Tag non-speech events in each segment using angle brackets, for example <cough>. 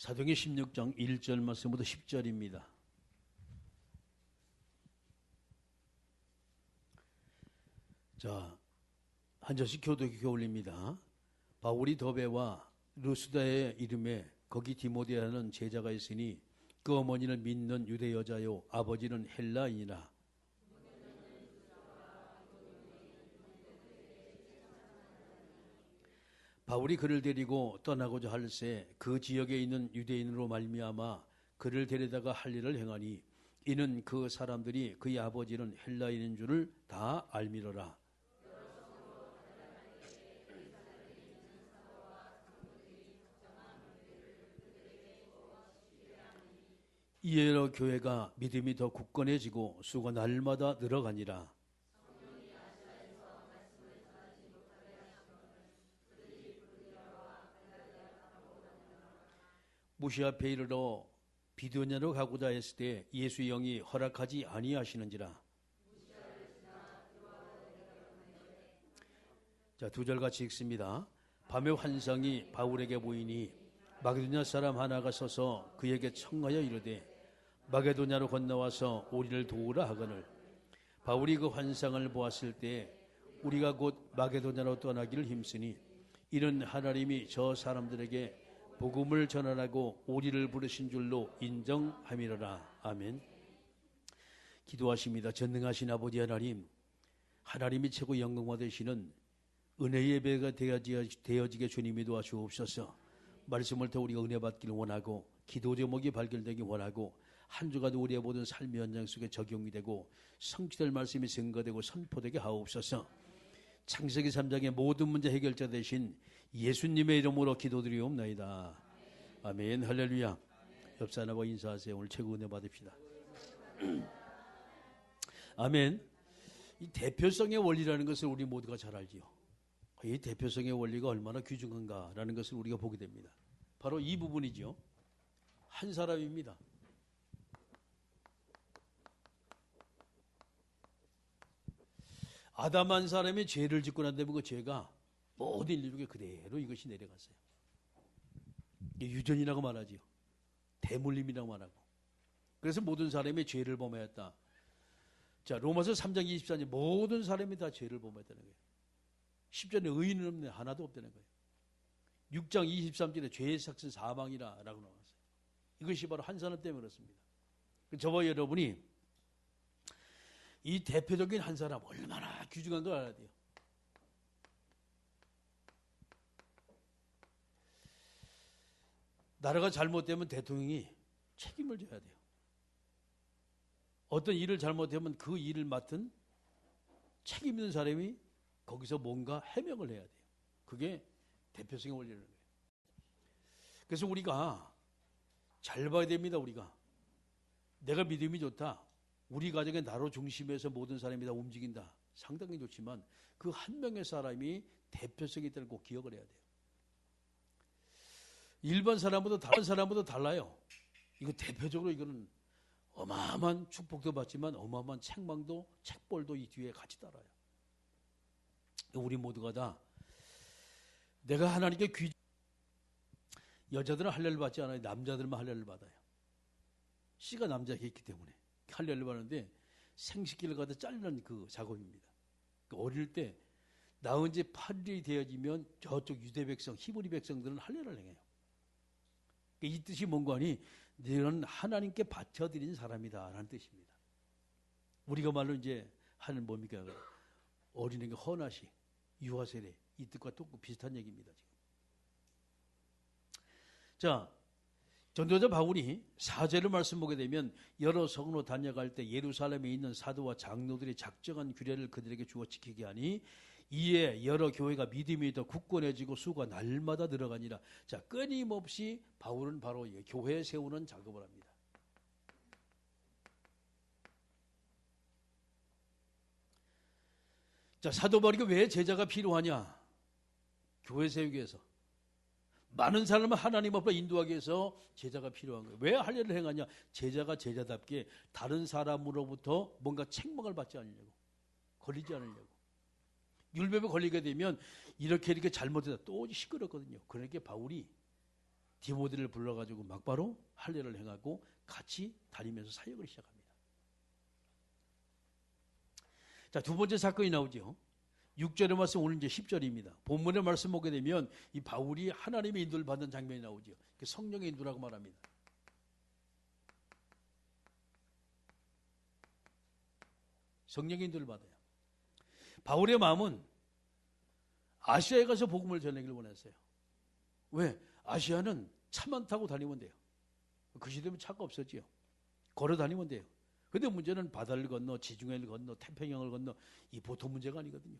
사도행 16장 1절 말씀부터 10절입니다. 자, 한 절씩 교도기 올립니다. 바울이 더베와 루스다의 이름에 거기 디모데라는 제자가 있으니 그 어머니를 믿는 유대 여자요 아버지는 헬라인이라 바울이 그를 데리고 떠나고자 할새 그 지역에 있는 유대인으로 말미암아 그를 데려다가 할 일을 행하니 이는 그 사람들이 그의 아버지는 헬라인인 줄을 다 알미러라. 이에로 교회가 믿음이 더 굳건해지고 수가 날마다 늘어가니라. 무시 앞에 이르러 비두냐로 가고자 했을 때 예수 영이 허락하지 아니하시는지라. 자, 두 절 같이 읽습니다. 밤의 환상이 바울에게 보이니 마게도냐 사람 하나가 서서 그에게 청하여 이르되 마게도냐로 건너와서 우리를 도우라 하거늘 바울이 그 환상을 보았을 때 우리가 곧 마게도냐로 떠나기를 힘쓰니 이는 하나님이 저 사람들에게 복음을 전하라고 우리를 부르신 줄로 인정함이로라. 아멘. 기도하십니다. 전능하신 아버지 하나님, 하나님이 최고 영광 받으시는 은혜 예배가 되어지게 주님이 도와주옵소서. 말씀을 통해 우리가 은혜 받기를 원하고 기도 제목이 발견되기 원하고 한 주간도 우리의 모든 삶의 현장 속에 적용이 되고 성취될 말씀이 증거되고 선포되게 하옵소서. 창세기 3장의 모든 문제 해결자 되신 예수님의 이름으로 기도드리옵나이다. 아멘. 할렐루야. 옆 사람과 인사하세요. 오늘 최고 은혜 받읍시다. <clears throat> 아멘. 이 대표성의 원리라는 것을 우리 모두가 잘 알지요. 이 대표성의 원리가 얼마나 귀중한가라는 것을 우리가 보게 됩니다. 바로 이 부분이죠. 한 사람입니다. 아담 한 사람이 죄를 짓고 난 다음에 그 죄가 모든 인류에 그대로 이것이 내려갔어요. 유전이라고 말하지요. 대물림이라고 말하고. 그래서 모든 사람이 죄를 범하였다. 자, 로마서 3장 24절 모든 사람이 다 죄를 범했다는 거예요. 10절에 의인은 없네. 하나도 없다는 거예요. 6장 23절에 죄의 삭은 사망이라 라고 나왔어요. 이것이 바로 한 사람 때문에 그렇습니다. 저와 여러분이 이 대표적인 한 사람 얼마나 귀중한 걸 알아야 돼요. 나라가 잘못되면 대통령이 책임을 져야 돼요. 어떤 일을 잘못하면 그 일을 맡은 책임 있는 사람이 거기서 뭔가 해명을 해야 돼요. 그게 대표성의 원리라는 거예요. 그래서 우리가 잘 봐야 됩니다, 우리가. 내가 믿음이 좋다. 우리 가정의 나로 중심에서 모든 사람이 다 움직인다. 상당히 좋지만 그 한 명의 사람이 대표성이 있다는 꼭 기억을 해야 돼요. 일반 사람보다 다른 사람보다 달라요. 이거 대표적으로 이거는 어마어마한 축복도 받지만 어마어마한 책망도 책벌도 이 뒤에 같이 따라요. 우리 모두가 다 내가 하나님께 귀 여자들은 할례를 받지 않아요. 남자들만 할례를 받아요. 씨가 남자에게 있기 때문에. 할례를 받는데 생식기를 가다 자르는 그 작업입니다. 그 어릴 때 나은 지 8일이 되어지면 저쪽 유대 백성, 히브리 백성들은 할례를 행해요. 그이 뜻이 뭔가 하니 너는 하나님께 바쳐드린 사람이다 라는 뜻입니다. 우리가 말로 이제 하는 뭡니까? 어린애가 헌화식, 유아세례 이 뜻과 또 비슷한 얘기입니다. 지금. 자, 전도자 바울이 사제를 말씀 보게 되면 여러 성으로 다녀갈 때 예루살렘에 있는 사도와 장로들이 작정한 규례를 그들에게 주어 지키게 하니 이에 여러 교회가 믿음이 더 굳건해지고 수가 날마다 늘어가니라. 자, 끊임없이 바울은 바로 교회 세우는 작업을 합니다. 자, 사도 바울이 왜 제자가 필요하냐? 교회 세우기 위해서. 많은 사람을 하나님 앞으로 인도하기 위해서 제자가 필요한 거예요. 왜 할례를 행하냐? 제자가 제자답게 다른 사람으로부터 뭔가 책망을 받지 않으려고. 걸리지 않으려고. 율법에 걸리게 되면 이렇게 이렇게 잘못해서 또 시끄럽거든요. 그러니까 바울이 디모데를 불러가지고 막바로 할례를 행하고 같이 다니면서 사역을 시작합니다. 자, 두 번째 사건이 나오죠. 6절의 말씀 오늘 이제 10절입니다. 본문의 말씀 보게 되면 이 바울이 하나님의 인도를 받는 장면이 나오죠. 그 성령의 인도라고 말합니다. 성령의 인도를 받아요. 바울의 마음은 아시아에 가서 복음을 전하기를 원했어요. 왜? 아시아는 차만 타고 다니면 돼요. 그 시대면 차가 없었지요. 걸어 다니면 돼요. 근데 문제는 바다를 건너, 지중해를 건너, 태평양을 건너 이 보통 문제가 아니거든요.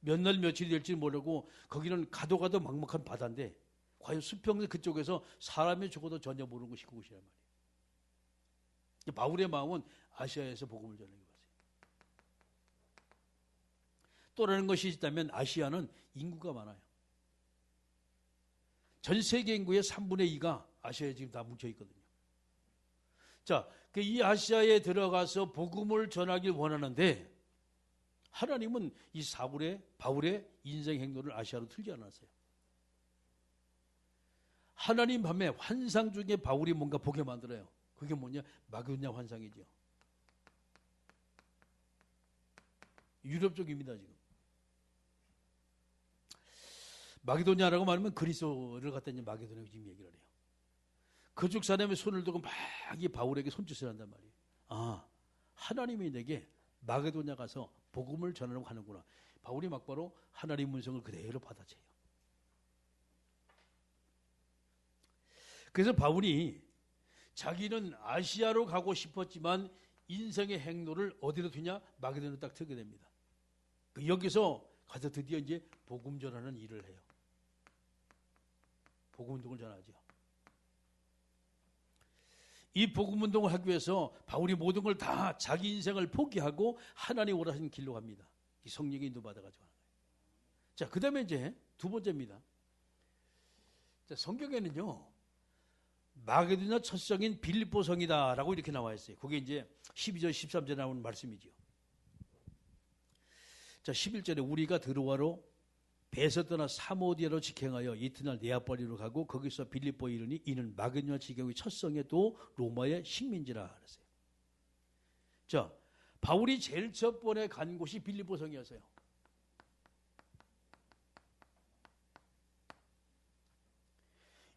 몇 날 며칠이 될지 모르고 거기는 가도 가도 막막한 바다인데 과연 수평 그쪽에서 사람이 죽어도 전혀 모르는 것이 그곳이란 말이에요. 바울의 마음은 아시아에서 복음을 전하기 또라는 것이 있다면 아시아는 인구가 많아요. 전 세계 인구의 3분의 2가 아시아에 지금 다 뭉쳐 있거든요. 자, 그이 아시아에 들어가서 복음을 전하길 원하는데 하나님은 이 사울의 바울의 인생 행로를 아시아로 틀지 않았어요. 하나님 밤에 환상 중에 바울이 뭔가 보게 만들어요. 그게 뭐냐? 마그냐 환상이죠. 유럽 쪽입니다, 지금. 마게도냐라고 말하면 그리스도를 갖다 이제 마게도냐고 지금 얘기를 해요. 그쪽 사람의 손을 두고 막 이 바울에게 손짓을 한단 말이에요. 아, 하나님이 내게 마게도냐 가서 복음을 전하려고 하는구나. 바울이 막바로 하나님 문성을 그대로 받아쳐요. 그래서 바울이 자기는 아시아로 가고 싶었지만 인생의 행로를 어디로 두냐? 마게도냐로 딱 트게 됩니다. 그 여기서 가서 드디어 이제 복음 전하는 일을 해요. 복음 운동을 전하죠. 이 복음 운동을 하기 위해서 바울이 모든 걸 다 자기 인생을 포기하고 하나님 오라신 길로 갑니다. 이 성령의 인도 받아가지고 하는 거예요. 자, 그 다음에 이제 두 번째입니다. 자, 성경에는요, 마게도냐 첫 성인 빌립보 성이다 라고 이렇게 나와 있어요. 그게 이제 12절, 13절에 나오는 말씀이죠. 자, 11절에 우리가 드로아로 배에서 떠나 사모디아로 직행하여 이튿날 네아폴리로 가고 거기서 빌립보에 이르니 이는 마게도냐 지경의 첫 성에 또 로마의 식민지라 그랬어요. 자, 바울이 제일 첫 번에 간 곳이 빌립보 성이었어요.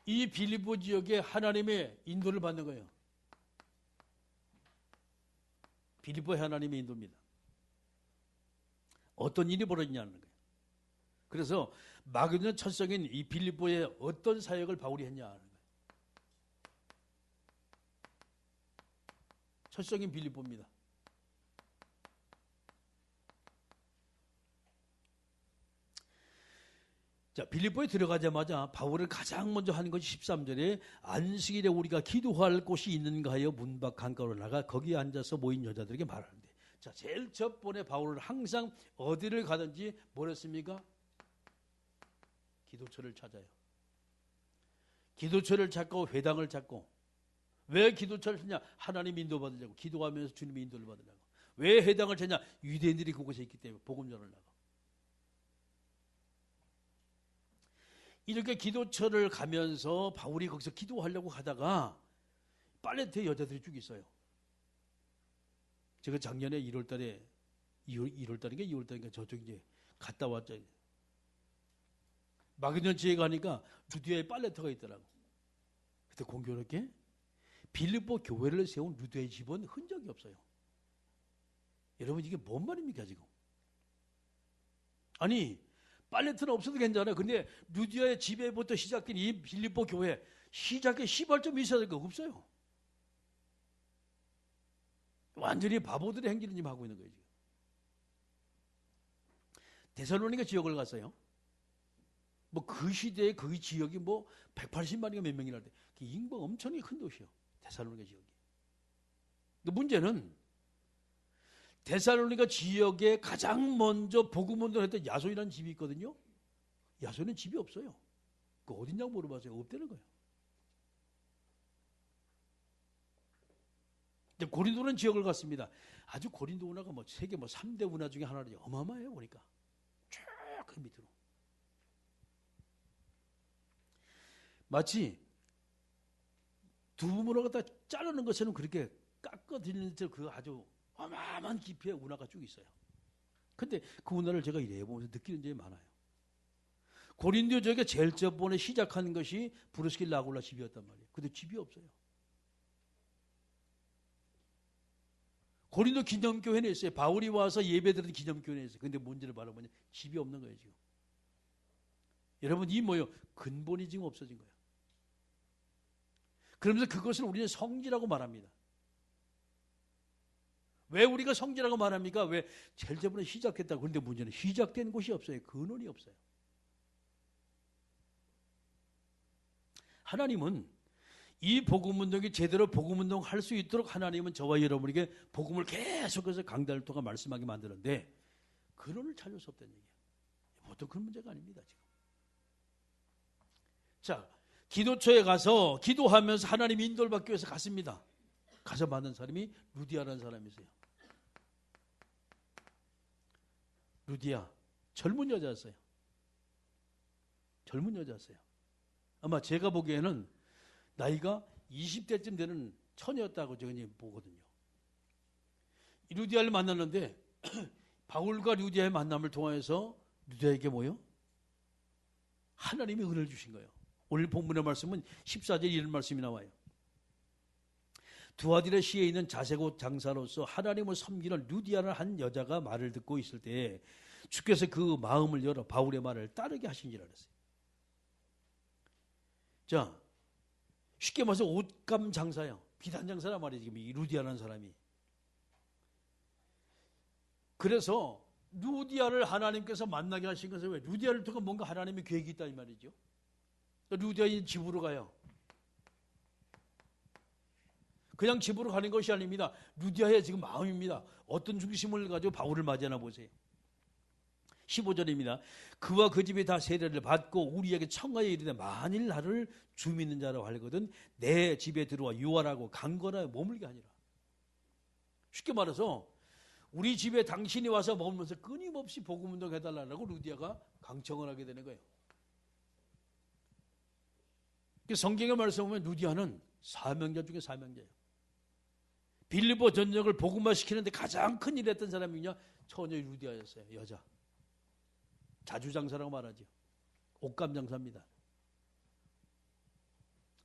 이 빌립보 지역에 하나님의 인도를 받는 거예요. 빌립보의 하나님의 인도입니다. 어떤 일이 벌어지냐는 거예요. 그래서 마게도냐 첫성인 이 빌립보에 어떤 사역을 바울이 했냐 하는 거예요. 첫성인 빌립보입니다. 자, 빌립보에 들어가자마자 바울을 가장 먼저 하는 것이 13절에 안식일에 우리가 기도할 곳이 있는가 하여 문 밖 강가로 나가 거기에 앉아서 모인 여자들에게 말하는데 자, 제일 첫 번에 바울은 항상 어디를 가든지 뭘 했습니까? 기도처를 찾아요. 기도처를 찾고 회당을 찾고 왜 기도처를 찾냐? 하나님 인도 받으려고 기도하면서 주님의 인도를 받으려고. 왜 회당을 찾냐? 유대인들이 그곳에 있기 때문에 복음 전하려고. 이렇게 기도처를 가면서 바울이 거기서 기도하려고 하다가 빨래터에 여자들이 쭉 있어요. 제가 작년에 1월 달에 2월, 1월 달인가 2월 달인가 저쪽 이제 갔다 왔죠. 마게도냐 지에 가니까 루디아에 빨래터가 있더라고. 그때 공교롭게 빌립보 교회를 세운 루디아의 집은 흔적이 없어요. 여러분 이게 뭔 말입니까 지금? 아니 빨래터는 없어도 괜찮아요. 근데 루디아의 집에부터 시작된 이 빌립보 교회 시작에 시발점이 있어야 될거 없어요. 완전히 바보들의 행진을 지금 하고 있는 거예요. 지금. 데살로니가 지역을 갔어요. 뭐 그 시대에 그 지역이 뭐 180만이가 몇 명이나 돼. 그 인구가 엄청나게 큰 도시요. 데살로니가 지역이. 근데 문제는 데살로니가 지역에 가장 먼저 복음 운동을 했던 야손이라는 집이 있거든요. 야손은 집이 없어요. 그 어딨냐고 물어봤어요. 없다는 거예요. 고린도는 지역을 갔습니다. 아주 고린도 문화가 뭐 세계 뭐 3대 문화 중에 하나로 어마어마해요, 보니까. 쭉 그 밑으로. 마치 두부문을 갖다 자르는 것처럼 그렇게 깎아들이는 그 아주 어마어마한 깊이의 운하가 쭉 있어요. 근데 그 운하를 제가 이래 보면서 느끼는 점이 많아요. 고린도 저게 제일 저번에 시작하는 것이 부르스길 라굴라 집이었단 말이에요. 근데 집이 없어요. 고린도 기념교회는 있어요. 바울이 와서 예배드리는 기념교회는 있어요. 근데 문제를 바라보니 집이 없는 거예요, 지금. 여러분, 이 뭐요? 근본이 지금 없어진 거예요. 그러면서 그것을 우리는 성지라고 말합니다. 왜 우리가 성지라고 말합니까? 왜 제일 저번에 시작했다고. 그런데 문제는 시작된 곳이 없어요. 근원이 없어요. 하나님은 이 복음 운동이 제대로 복음 운동 할 수 있도록 하나님은 저와 여러분에게 복음을 계속해서 강단을 통해 말씀하게 만드는데 근원을 찾을 수 없다는 얘기예요. 보통 그런 문제가 아닙니다, 지금. 자, 기도처에 가서 기도하면서 하나님 인도를 받기 위해서 갔습니다. 가서 만난 사람이 루디아라는 사람이세요. 루디아 젊은 여자였어요. 젊은 여자였어요. 아마 제가 보기에는 나이가 20대쯤 되는 처녀였다고 제가 보거든요. 루디아를 만났는데 <clears throat> 바울과 루디아의 만남을 통해서 루디아에게 뭐요? 하나님이 은혜를 주신 거예요. 오늘 본문의 말씀은 14절 이런 말씀이 나와요. 두아딜의 시에 있는 자세고 장사로서 하나님을 섬기는 루디아를 한 여자가 말을 듣고 있을 때 주께서 그 마음을 열어 바울의 말을 따르게 하신 줄 알았어요. 자, 쉽게 말해서 옷감 장사요. 비단 장사란 말이지, 지금 이 루디아라는 사람이. 그래서 루디아를 하나님께서 만나게 하신 것은 왜? 루디아를 통해 뭔가 하나님의 계획이 있다 이 말이죠. 루디아의 집으로 가요. 그냥 집으로 가는 것이 아닙니다. 루디아의 지금 마음입니다. 어떤 중심을 가지고 바울을 맞이하나 보세요. 15절입니다. 그와 그 집이 다 세례를 받고 우리에게 청하에 이르되 만일 나를 주 믿는 자라고 하거든 내 집에 들어와 유월하고 강건하여 머물게 하니라. 쉽게 말해서 우리 집에 당신이 와서 머물면서 끊임없이 복음 운동 해달라고 루디아가 강청을 하게 되는 거예요. 성경의 말씀 보면 루디아는 사명자 중에 사명자예요. 빌리보 전역을 복음화 시키는데 가장 큰일 했던 사람이냐? 처녀 루디아였어요. 여자. 자주장사라고 말하죠. 옷감장사입니다.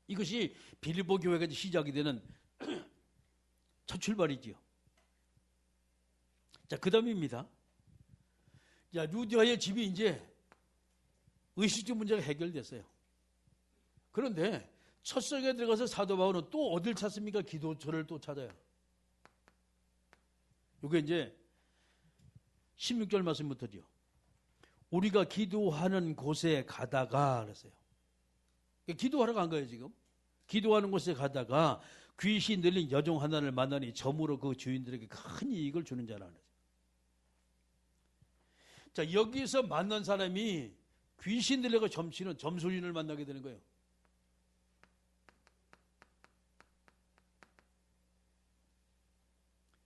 이것이 빌보 교회가 시작이 되는 <clears throat> 첫 출발이지요. 자, 그 다음입니다. 자, 루디아의 집이 이제 의식주 문제가 해결됐어요. 그런데 첫 성에 들어가서 사도 바울은 또 어딜 찾습니까? 기도처를 또 찾아요. 이게 이제 16절 말씀부터죠. 우리가 기도하는 곳에 가다가 그랬어요. 기도하러 간 거예요, 지금. 기도하는 곳에 가다가 귀신 들린 여종 하나를 만나니 점으로 그 주인들에게 큰 이익을 주는 자라 그랬어요. 자, 여기서 만난 사람이 귀신 들려가 점치는 점술인을 만나게 되는 거예요.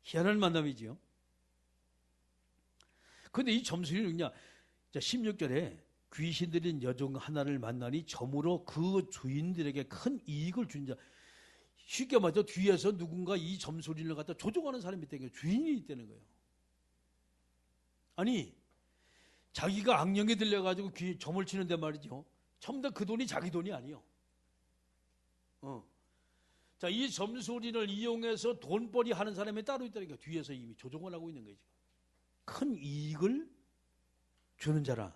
희한한 만남이지요. 근데 이 점술인은 그냥 자, 16절에 귀신 들인 여종 하나를 만나니 점으로 그 주인들에게 큰 이익을 준 자. 쉽게 말해서 뒤에서 누군가 이 점소리를 갖다 조종하는 사람이 있다는 거예요. 주인이 있다는 거예요. 아니, 자기가 악령에 들려가지고 귀, 점을 치는데 말이죠. 처음부터 그 돈이 자기 돈이 아니요. 어. 자, 이 점소리를 이용해서 돈벌이 하는 사람이 따로 거예요. 뒤에서 이미 조종을 하고 있는 거죠. 큰 이익을 주는 자라.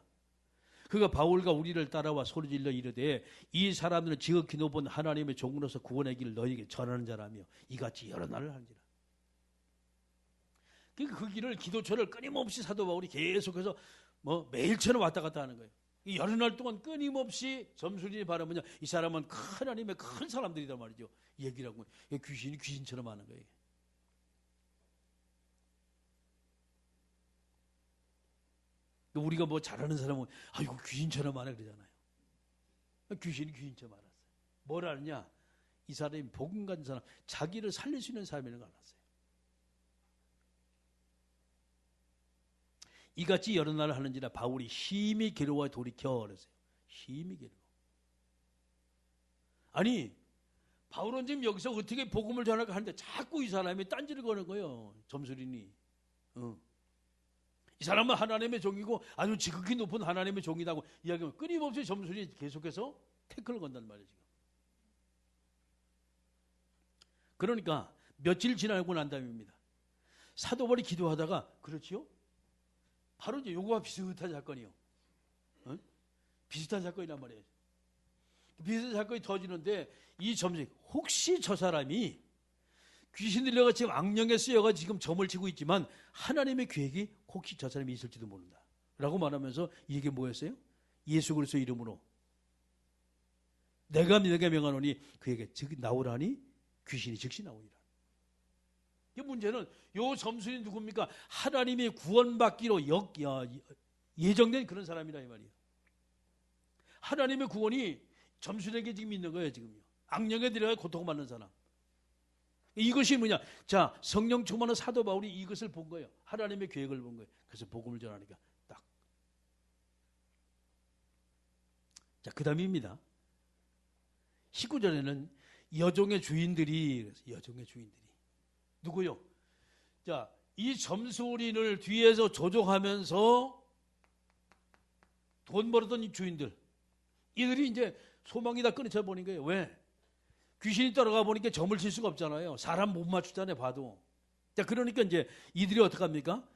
그가 바울과 우리를 따라와 소리질러 이르되 이 사람들은 지극히 높은 하나님의 종으로서 구원의 길을 너희에게 전하는 자라며 이같이 여러 날을 하니라. 그러니까 그 길을 기도처를 끊임없이 사도 바울이 계속해서 뭐 매일처럼 왔다 갔다 하는 거예요. 이 여러 날 동안 끊임없이 점수진이 바라보냐 이 사람은 하나님의 큰 사람들이란 말이죠. 얘기를 하고 귀신이 귀신처럼 하는 거예요. 우리가 뭐 잘하는 사람은 아이고 귀신처럼 하네 그러잖아요. 귀신이 귀신처럼 알았어요. 뭘 알냐? 이 사람이 복음 가진 사람, 자기를 살릴 수 있는 사람이라는 걸 알았어요. 이같이 여러 날을 하는지라 바울이 심히 괴로워 돌이켜 그랬어요. 심히 괴로워. 아니 바울은 지금 여기서 어떻게 복음을 전할까 하는데 자꾸 이 사람이 딴지를 거는 거예요. 점술이니. 어. 이 사람은 하나님의 종이고 아주 지극히 높은 하나님의 종이라고 이야기하면 끊임없이 점술이 계속해서 태클을 건단 말이에요. 지금. 그러니까 며칠 지나고 난 다음입니다. 사도벌이 기도하다가 그렇지요? 바로 이제 요거와 비슷한 사건이요. 어? 비슷한 사건이란 말이에요. 비슷한 사건이 터지는데 이 점식 혹시 저 사람이 귀신 들려가 지금 악령에 쓰여가 지금 점을 치고 있지만 하나님의 계획이 혹시 저 사람이 있을지도 모른다. 라고 말하면서 이게 뭐였어요? 예수 그리스도 이름으로 내가 내게 명하노니 그에게 즉 나오라니 귀신이 즉시 나오리라. 이 문제는 요 점술이 누굽니까? 하나님이 구원받기로 역, 야, 예정된 그런 사람이라 이 말이에요. 하나님의 구원이 점술에게 지금 있는 거예요, 지금요. 악령에 들어가 고통받는 사람. 이것이 뭐냐? 자, 성령 충만한 사도 바울이 이것을 본 거예요. 하나님의 계획을 본 거예요. 그래서 복음을 전하니까 딱. 자, 그 다음입니다. 19절에는 여종의 주인들이, 여종의 주인들이. 누구요? 자, 이 점술인을 뒤에서 조종하면서 돈 벌었던 이 주인들. 이들이 이제 소망이 다 끊어져 버린 거예요. 왜? 귀신이 따라가 보니까 점을 칠 수가 없잖아요. 사람 못 맞추잖아요, 봐도. 자, 그러니까 이제 이들이 어떡합니까?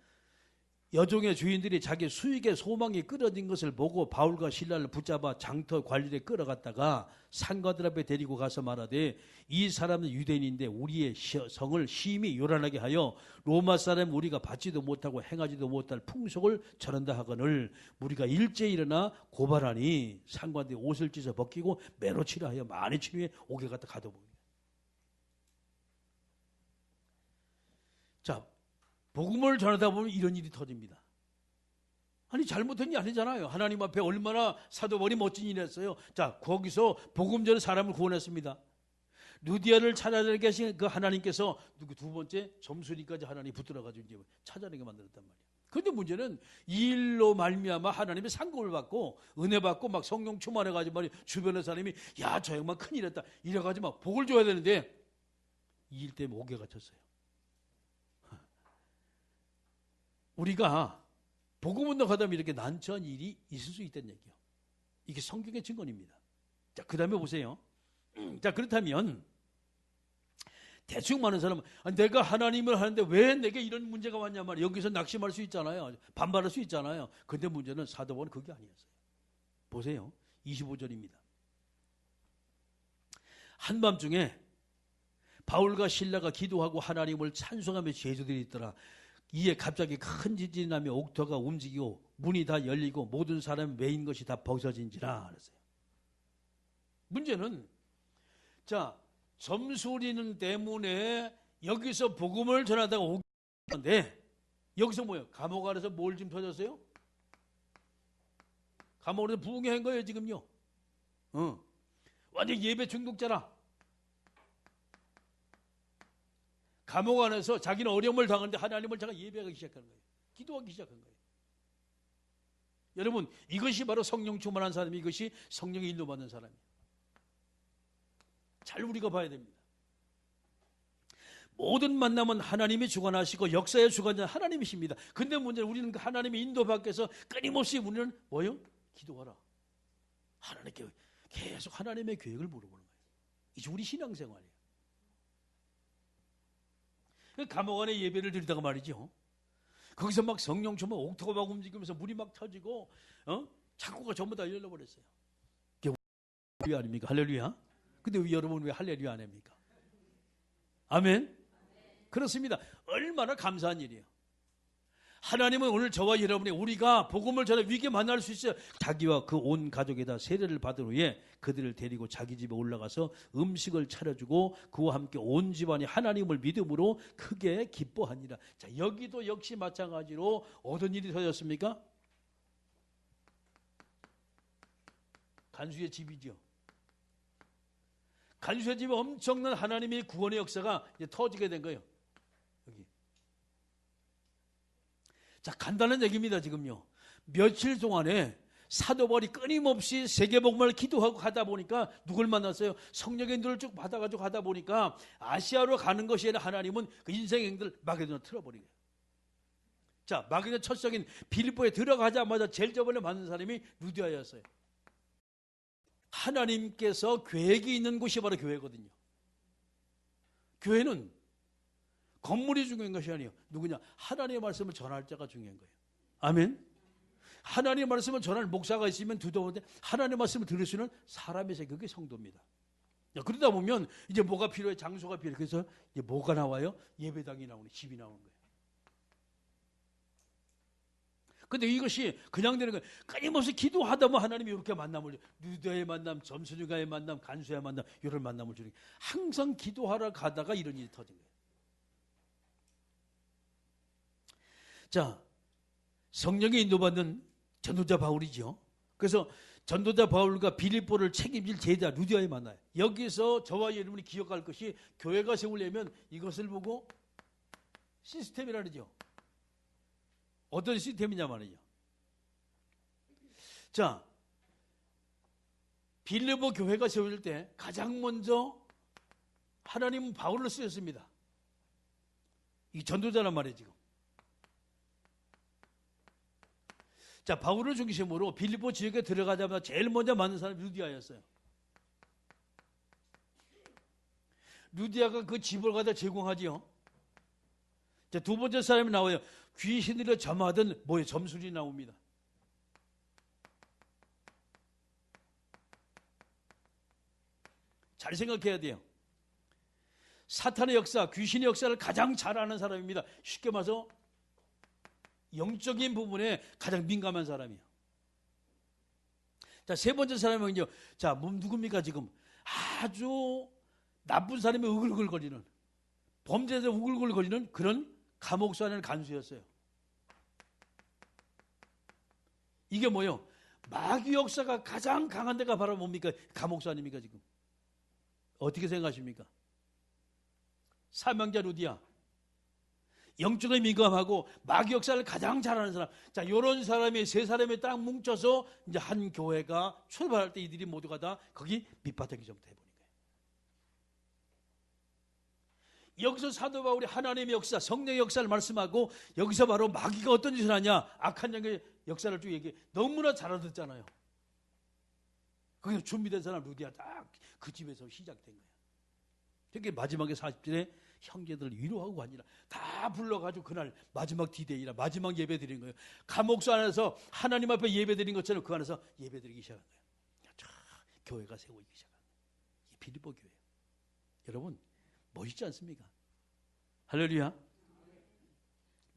여종의 주인들이 자기 수익의 소망이 끊어진 것을 보고 바울과 신라를 붙잡아 장터 관리에 끌어갔다가 상가들 앞에 데리고 가서 말하되 이 사람은 유대인인데 우리의 시- 성을 심히 요란하게 하여 로마 사람 우리가 받지도 못하고 행하지도 못할 풍속을 전한다 하거늘 우리가 일제 일어나 고발하니 상관들이 옷을 찢어 벗기고 매로 치라 하여 많이 치료해 옥에 갖다 가둬버려. 자, 복음을 전하다 보면 이런 일이 터집니다. 아니 잘못한 게 아니잖아요. 하나님 앞에 얼마나 사도벌이 멋진 일을 했어요. 자 거기서 복음 전에 사람을 구원했습니다. 루디아를 찾아내게 계신 그 하나님께서 두 번째 점수니까지 하나님 붙들어가지고 이제 찾아내게 만들었단 말이에요. 그런데 문제는 이 일로 말미암아 하나님의 상급을 받고 은혜 받고 막 성령 충만해가지고 말이 주변의 사람이 야저 양반 큰일했다 이래가지고 막 복을 줘야 되는데 이 일 때문에 옥에 갇혔어요. 우리가 복음 운동하다 보면 이렇게 난처한 일이 있을 수 있다는 얘기요. 이게 성경의 증거입니다. 자, 그 다음에 보세요. <clears throat> 자, 그렇다면, 대충 많은 사람은, 아, 내가 하나님을 하는데 왜 내게 이런 문제가 왔냐 말이야. 여기서 낙심할 수 있잖아요. 반발할 수 있잖아요. 근데 문제는 사도원은 그게 아니었어요. 보세요. 25절입니다. 한밤중에 바울과 신라가 기도하고 하나님을 찬송하며 제주들이 있더라. 이에 갑자기 큰 지진이 나며 옥터가 움직이고 문이 다 열리고 모든 사람이 메인 것이 다 벗어진지라 그랬어요. 문제는 자 점술이는 때문에 여기서 복음을 전하다가 오는데 여기서 뭐예요? 감옥 안에서 뭘좀 터졌어요? 감옥 안에서 부흥한 거예요 지금요. 어. 완전 예배 중독자라. 감옥 안에서 자기는 어려움을 당하는데 하나님을 제가 예배하기 시작하는 거예요. 기도하기 시작한 거예요. 여러분, 이것이 바로 성령 충만한 사람이 이것이 성령의 인도 받는 사람이에요. 잘 우리가 봐야 됩니다. 모든 만남은 하나님이 주관하시고 역사의 주관자 하나님이십니다. 근데 문제는 우리는 그 하나님의 인도 밖에서 끊임없이 우리는 뭐요? 기도하라. 하나님께 계속 하나님의 계획을 물어보는 거예요. 이게 우리 신앙생활이에요. 그 감옥 안에 예배를 드리다가 말이죠. 거기서 막 성령 충만 옥토가 막 움직이면서 물이 막 터지고 어? 창고가 전부 다 열려버렸어요. 그게 할렐루야 아닙니까? 할렐루야. 근데 왜 여러분 왜 할렐루야 안 합니까? 아멘. 그렇습니다. 얼마나 감사한 일이에요. 하나님은 오늘 저와 여러분이 우리가 복음을 전해 위기에 만날 수 있어요. 자기와 그 온 가족에다 세례를 받은 후에 그들을 데리고 자기 집에 올라가서 음식을 차려주고 그와 함께 온 집안이 하나님을 믿음으로 크게 기뻐하니라. 자, 여기도 역시 마찬가지로 어떤 일이 터졌습니까? 간수의 집이죠. 간수의 집에 엄청난 하나님의 구원의 역사가 터지게 된 거예요. 여기. 자, 간단한 얘기입니다, 지금요. 며칠 동안에 사도 바울이 끊임없이 세계복음을 기도하고 가다 보니까 누굴 만났어요? 성령의 인도를 쭉 받아가지고 가다 보니까 아시아로 가는 것이 아니라 하나님은 그 인생의 행들 마게도나 거예요. 자, 마게도나 첫 성인 빌립보에 들어가자마자 제일 저번에 만난 사람이 루디아였어요. 하나님께서 계획이 있는 곳이 바로 교회거든요. 교회는 건물이 중요한 것이 아니에요. 누구냐? 하나님의 말씀을 전할 자가 중요한 거예요. 아멘. 하나님의 말씀을 전할 목사가 있으면 두더운데 하나님의 말씀을 들을 수 있는 사람의 세 그게 성도입니다. 야, 그러다 보면 이제 뭐가 필요해? 장소가 필요해. 그래서 이제 뭐가 나와요? 예배당이 나오는 집이 나오는 거예요. 근데 이것이 그냥 되는 거예요. 끊임없이 기도하다 보면 하나님이 이렇게 만남을 줘. 유대의 만남, 점수류가의 만남, 간수의 만남, 이런 만남을 주는 거예요. 항상 기도하러 가다가 이런 일이 터진 거예요. 자, 성령의 인도받는 전도자 바울이죠. 그래서 전도자 바울과 빌립보를 책임질 제자 루디아에 만나요. 여기서 저와 여러분이 기억할 것이 교회가 세우려면 이것을 보고 시스템이라 그러죠. 어떤 시스템이냐 말이죠. 자, 빌립보 교회가 세워질 때 가장 먼저 하나님은 바울을 쓰였습니다. 이 전도자란 말이에요, 지금. 자, 바울을 중심으로 빌립보 지역에 들어가자마자 제일 먼저 만난 사람이 루디아였어요. 루디아가 그 집을 갖다 제공하지요. 자, 두 번째 사람이 나와요. 귀신으로 점하던 뭐에 점술이 나옵니다. 잘 생각해야 돼요. 사탄의 역사, 귀신의 역사를 가장 잘 아는 사람입니다. 쉽게 말해서 영적인 부분에 가장 민감한 사람이에요. 자, 세 번째 사람은요. 자, 뭐 누굽니까 지금? 아주 나쁜 사람이 우글우글거리는 범죄에서 우글우글거리는 그런 감옥수 안에 간수였어요. 이게 뭐요? 마귀 역사가 가장 강한 데가 바로 뭡니까? 감옥수 아닙니까 지금? 어떻게 생각하십니까? 사명자 루디아. 영적인 민감하고 마귀 역사를 가장 잘하는 사람. 자, 이런 사람이 세 사람이 딱 뭉쳐서 이제 한 교회가 출발할 때 이들이 모두가 다 거기 밑바닥이 좀 돼버린 거예요. 여기서 사도 바울이 하나님의 역사, 성령의 역사를 말씀하고 여기서 바로 마귀가 어떤 짓을 하냐, 악한 영의 역사를 쭉 얘기해. 너무나 잘 알아듣잖아요. 거기 준비된 사람 루디아 딱 그 집에서 시작된 거예요. 그게 마지막에 40절에 형제들을 위로하고 아니라 다 불러가지고 그날 마지막 디데이라 마지막 예배 드린 거예요. 감옥소 안에서 하나님 앞에 예배 드린 것처럼 그 안에서 예배 드리기 시작한 거예요. 쫙 교회가 세워지기 시작한 거예요. 이 빌리보 교회. 여러분 멋있지 않습니까? 할렐루야.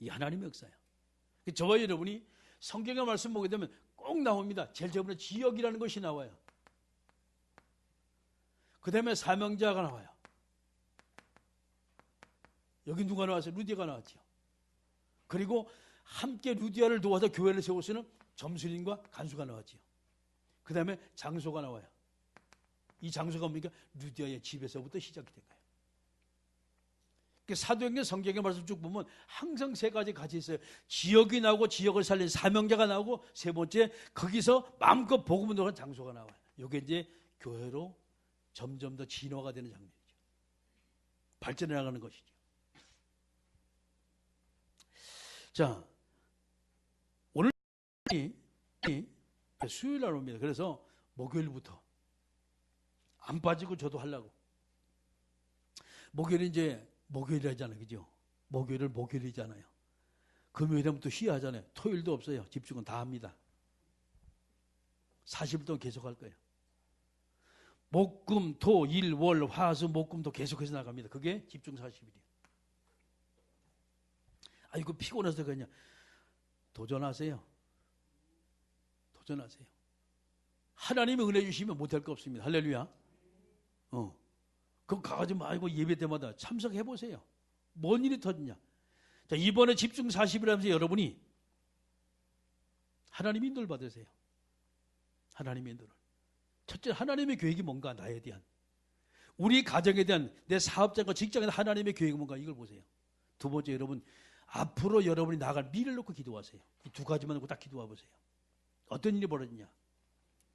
이 하나님의 역사예요. 저와 여러분이 성경의 말씀 보게 되면 꼭 나옵니다. 제일 처음에 지역이라는 것이 나와요. 그 다음에 사명자가 나와요. 여기 누가 나왔어요? 루디아가 나왔죠. 그리고 함께 루디아를 도와서 교회를 있는 점수인과 간수가 나왔지요. 그 다음에 장소가 나와요. 이 장소가 뭡니까? 루디아의 집에서부터 시작이 된 거예요. 사도행전 성경의 말씀 쭉 보면 항상 세 가지 같이 있어요. 지역이 나오고 지역을 살린 사명자가 나오고 세 번째 거기서 마음껏 복음을 전하는 장소가 나와요. 이게 이제 교회로 점점 더 진화가 되는 장면이죠. 발전해 나가는 것이죠. 자, 오늘 수요일 날 옵니다. 그래서 목요일부터 안 빠지고 저도 하려고. 목요일 이제 목요일이잖아요. 그죠? 목요일을 목요일이잖아요. 금요일은 또 쉬하잖아요. 토요일도 없어요. 집중은 다 합니다. 40일 동안 계속 할 거예요. 목, 금, 토, 일, 월, 화, 수, 목, 금도 계속해서 나갑니다. 그게 집중 40일이에요. 아이고 피곤해서 그냥 도전하세요. 도전하세요. 하나님이 은혜 주시면 못할 거 없습니다. 할렐루야. 어. 그럼 가가지고 아이고 예배 때마다 참석해 보세요. 뭔 일이 터지냐. 자, 이번에 집중 40일 하면서 여러분이 하나님 인도를 받으세요. 하나님의 인도를. 첫째, 하나님의 계획이 뭔가, 나에 대한. 우리 가정에 대한, 내 사업장과 직장에 대한 하나님의 계획이 뭔가, 이걸 보세요. 두 번째, 여러분, 앞으로 여러분이 나갈 미래를 놓고 기도하세요. 이 두 가지만 놓고 딱 기도해 보세요. 어떤 일이 벌어지냐?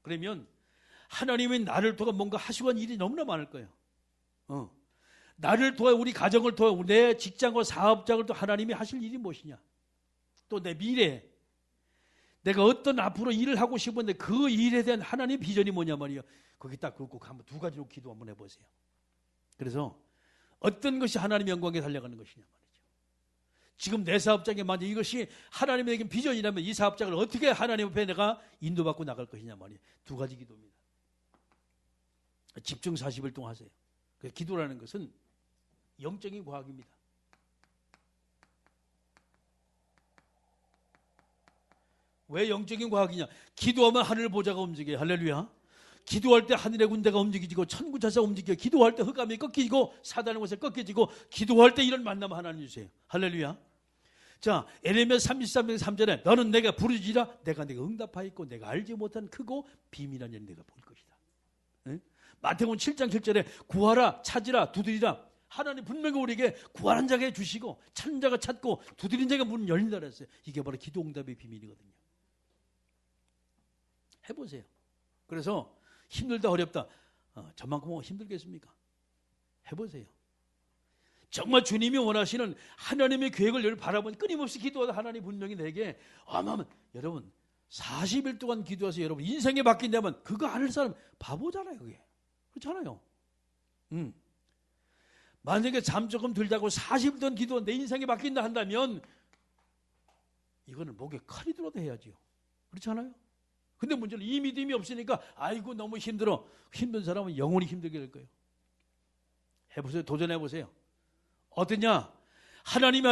그러면 하나님이 나를 통해 뭔가 하시고 한 일이 너무나 많을 거예요. 어. 나를 통해 우리 가정을 통해 내 직장과 사업장을 또 하나님이 하실 일이 무엇이냐? 또 내 미래 내가 어떤 앞으로 일을 하고 싶은데 그 일에 대한 하나님 비전이 뭐냐 말이에요. 거기 딱 긋고 한번 두 가지로 기도 한번 해보세요. 그래서 어떤 것이 하나님 영광에 달려가는 것이냐 말이죠. 지금 내 사업장에 만약 이것이 하나님에게 비전이라면 이 사업장을 어떻게 하나님 앞에 내가 인도받고 나갈 것이냐 말이에요. 두 가지 기도입니다. 집중 40일 동안 하세요. 그 기도라는 것은 영적인 과학입니다. 왜 영적인 과학이냐? 기도하면 하늘 보자가 움직여요. 할렐루야. 기도할 때 하늘의 군대가 움직이고 천군 자사 움직여. 기도할 때 흑암이 꺾이고 사단의 곳에 꺾여지고 기도할 때 이런 만남 하나님 주세요. 할렐루야. 자, 에레미야 33장 3절에 너는 내가 부르지라 내가 내가 응답하였고 내가 알지 못한 크고 비밀한 일 내가 볼 것이다. 응? 마태복음 7장 7절에 구하라 찾으라 두드리라 하나님 분명히 우리에게 구하는 자가 주시고 찾는 자가 찾고 두드린 자가 문 열린다 그랬어요. 이게 바로 기도 응답의 비밀이거든요. 해보세요. 그래서 힘들다 어렵다. 어, 저만큼 힘들겠습니까? 해보세요. 정말 주님이 원하시는 하나님의 계획을 열 바라보니 끊임없이 기도하다 하나님 분명히 내게 어마어마 여러분 40일 동안 기도해서 여러분 인생이 바뀐다면 그거 안할 사람 바보잖아요 그게 그렇잖아요 음. 만약에 잠 조금 들 자고 40일 동안 기도 내 인생이 바뀐다 한다면 이거는 목에 칼이 들어도 해야지요 그렇잖아요 근데 문제는 이 믿음이 없으니까 아이고 너무 힘들어 힘든 사람은 영원히 힘들게 될 거예요 해보세요 도전해보세요 어떠냐? 하나님이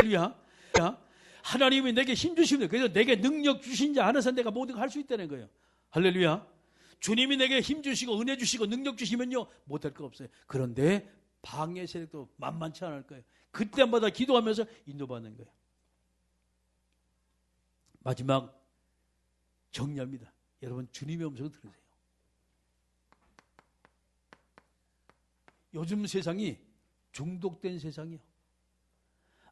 하시야 하나님이 내게 힘 주시면 그래서 내게 능력 주신 자 안에서 내가 모든 걸 할 수 있다는 거예요. 할렐루야. 주님이 내게 힘 주시고 은혜 주시고 능력 주시면요 못할 거 없어요. 그런데 방해 세력도 만만치 않을 거예요. 그때마다 기도하면서 인도받는 거예요. 마지막 정리합니다. 여러분 주님의 음성을 들으세요. 요즘 세상이 중독된 세상이요.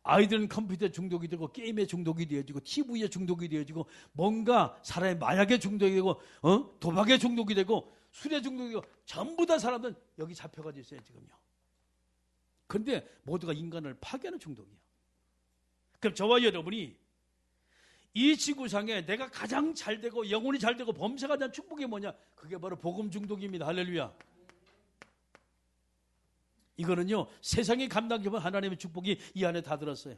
아이들은 컴퓨터 중독이 되고 게임에 중독이 되어지고 TV에 중독이 되어지고 뭔가 사람의 마약에 중독이 되고 어? 도박에 중독이 되고 술에 중독이 되고 전부 다 사람들은 여기 잡혀가지고 있어요 지금요. 그런데 모두가 인간을 파괴하는 중독이에요. 그럼 저와 여러분이 이 지구상에 내가 가장 잘 되고 영혼이 잘 되고 범사가 된 축복이 뭐냐? 그게 바로 복음 중독입니다. 할렐루야. 이거는요 세상이 감당하면 하나님의 축복이 이 안에 다 들었어요.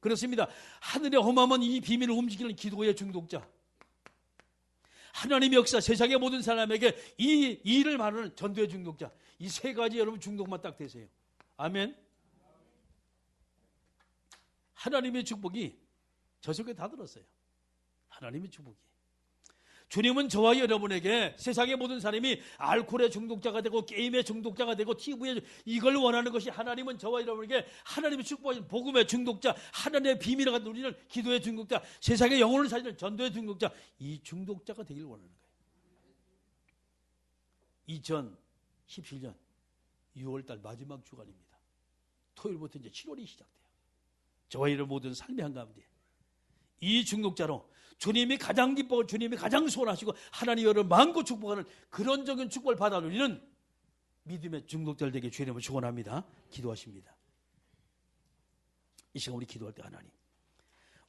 그렇습니다. 하늘의 험함은 이 비밀을 움직이는 기도의 중독자. 하나님의 역사 세상의 모든 사람에게 이 일을 말하는 전도의 중독자. 이 세 가지 여러분 중독만 딱 되세요. 아멘. 하나님의 축복이 저 속에 다 들었어요. 하나님의 축복이. 주님은 저와 여러분에게 세상의 모든 사람이 알코올의 중독자가 되고 게임의 중독자가 되고 TV에 이걸 원하는 것이 하나님은 저와 여러분에게 하나님의 축복인 복음의 중독자, 하나님의 비밀을 갖는 우리는 기도의 중독자, 세상의 영혼을 살리는 전도의 중독자, 이 중독자가 되기를 원하는 거예요. 2017년 6월달 마지막 주간입니다. 토요일부터 이제 7월이 시작돼요. 저와 여러분 모든 삶의 한가운데 이 중독자로 주님이 가장 기뻐하고 주님이 가장 소원하시고 하나님 여러분 마음껏 축복하는 그런 적인 축복을 받아 누리는 믿음의 중독자들 되게 주님을 축원합니다. 기도하십니다. 이 시간 우리 기도할 때 하나님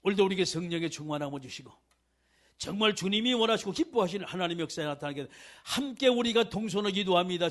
오늘도 우리에게 성령의 충만함을 주시고 정말 주님이 원하시고 기뻐하시는 하나님의 역사에 나타나게 함께 우리가 동선을 기도합니다.